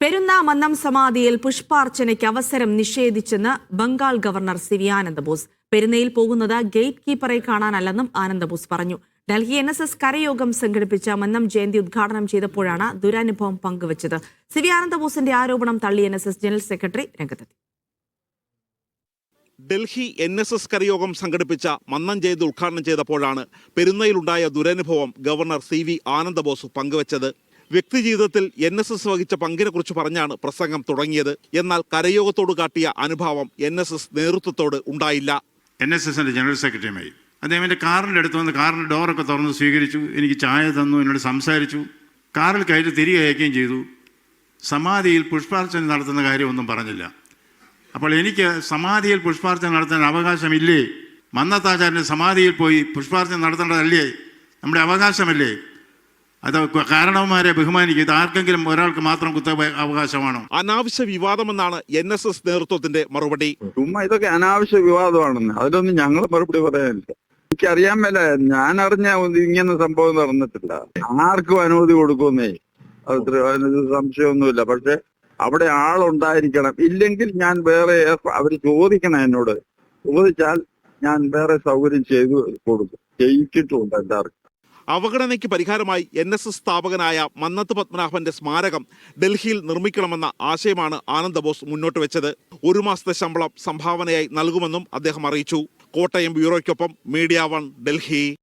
പെരുന്ന മന്നം സമാധിയിൽ പുഷ്പാർച്ചനയ്ക്ക് അവസരം നിഷേധിച്ചെന്ന് Bengal governor C V Ananda Bose. പെരുന്നയിൽ പോകുന്നത് ഗേറ്റ് കീപ്പറെ കാണാനല്ലെന്നും ആനന്ദബോസ് പറഞ്ഞു. ഡൽഹി എൻ എസ് എസ് കരയോഗം സംഘടിപ്പിച്ച മന്നം ജയന്തി ഉദ്ഘാടനം ചെയ്തപ്പോഴാണ് ദുരനുഭവം പങ്കുവച്ചത്. സി വി ആനന്ദബോസിന്റെ ആരോപണം തള്ളി N S S general secretary രംഗത്തെത്തി. ഡൽഹി എൻ എസ് എസ് കരയോഗം സംഘടിപ്പിച്ച മന്നം ജയന്തി ഉദ്ഘാടനം ചെയ്തപ്പോഴാണ് പെരുന്നയിലുണ്ടായ ദുരനുഭവം ഗവർണർ സി വി ആനന്ദബോസ് പങ്കുവച്ചത്. വ്യക്തിജീവിതത്തിൽ എൻ എസ് എസ് വഹിച്ച പങ്കിനെക്കുറിച്ച് പറഞ്ഞാണ് പ്രസംഗം തുടങ്ങിയത്. എന്നാൽ കരയോഗത്തോട് കാട്ടിയ അനുഭാവം എൻ എസ് എസ് നേതൃത്വത്തോട് ഉണ്ടായില്ല. എൻ എസ് എസിന്റെ ജനറൽ സെക്രട്ടറിയുമായി. അദ്ദേഹം എന്റെ കാറിന്റെ അടുത്ത് വന്ന് കാറിന്റെ ഡോറൊക്കെ തുറന്ന് സ്വീകരിച്ചു. എനിക്ക് ചായ തന്നു എന്നോട് സംസാരിച്ചു. കാറിൽ കയറ്റി തിരികെ അയക്കുകയും ചെയ്തു. സമാധിയിൽ പുഷ്പാർച്ചന നടത്തുന്ന കാര്യമൊന്നും പറഞ്ഞില്ല. അപ്പോൾ എനിക്ക് സമാധിയിൽ പുഷ്പാർച്ചന നടത്താൻ അവകാശമില്ലേ? മന്നത്താചാര്യന്റെ സമാധിയിൽ പോയി പുഷ്പാർച്ചന നടത്തേണ്ടതല്ലേ? നമ്മുടെ അവകാശമല്ലേ? അത് കാരണവന്മാരെ ബഹുമാനിക്കുക. ഇത് ആർക്കെങ്കിലും ഒരാൾക്ക് മാത്രം കുത്ത അവകാശമാണോ? അനാവശ്യ വിവാദമെന്നാണ് എൻ എസ് എസ് നേതൃത്വത്തിന്റെ മറുപടി. ചുമ്മാ ഇതൊക്കെ അനാവശ്യ വിവാദമാണെന്ന്. അതിലൊന്നും ഞങ്ങൾ മറുപടി പറയാനില്ല. എനിക്കറിയാൻ മേല ഞാൻ അറിഞ്ഞ ഇങ്ങനെ സംഭവം നടന്നിട്ടില്ല. ആർക്കും അനുമതി കൊടുക്കുന്നേ അത് സംശയമൊന്നുമില്ല. പക്ഷെ അവിടെ ആളുണ്ടായിരിക്കണം. ഇല്ലെങ്കിൽ ഞാൻ വേറെ അവർ ചോദിക്കണം എന്നോട്. ചോദിച്ചാൽ ഞാൻ വേറെ സൗകര്യം ചെയ്തു കൊടുക്കും. ചെയ്യിച്ചിട്ടുണ്ട് എല്ലാവർക്കും. അവഗണനയ്ക്ക് പരിഹാരമായി എൻ എസ് എസ് സ്ഥാപകനായ മന്നത്ത് പത്മനാഭന്റെ സ്മാരകം ഡൽഹിയിൽ നിർമ്മിക്കണമെന്ന ആശയമാണ് ആനന്ദബോസ് മുന്നോട്ട് വെച്ചത്. ഒരു മാസത്തെ ശമ്പളം സംഭാവനയായി നൽകുമെന്നും അദ്ദേഹം അറിയിച്ചു. കോട്ടയം ബ്യൂറോയ്ക്കൊപ്പം മീഡിയ വൺ ഡൽഹി.